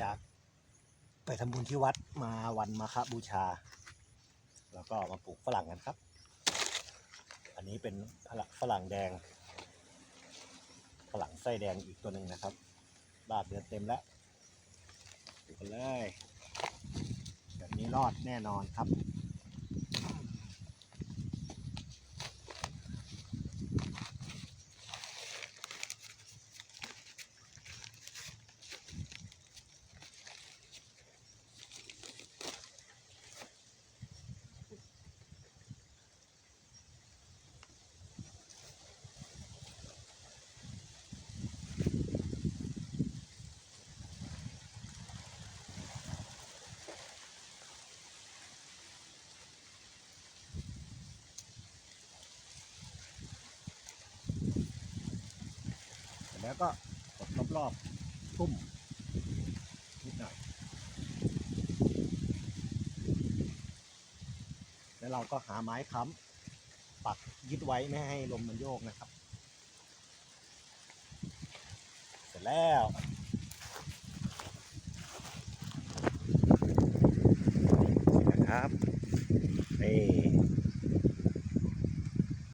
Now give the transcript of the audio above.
จากไปทำบุญที่วัดมาวันมาคบูชา แล้วก็มาปลูกฝรั่งกันครับ อันนี้เป็นฝรั่งแดง ฝรั่งไส้แดงอีกตัวหนึ่งนะครับบาดเดือนเต็มแล้วปลูกกันเลย แบบนี้รอดแน่นอนครับ แล้วก็กดรอบๆทุ่มนิดหน่อย แล้วเราก็หาไม้ค้ำปักยึดไว้ไม่ให้ลมมันโยกนะครับ เสร็จแล้ว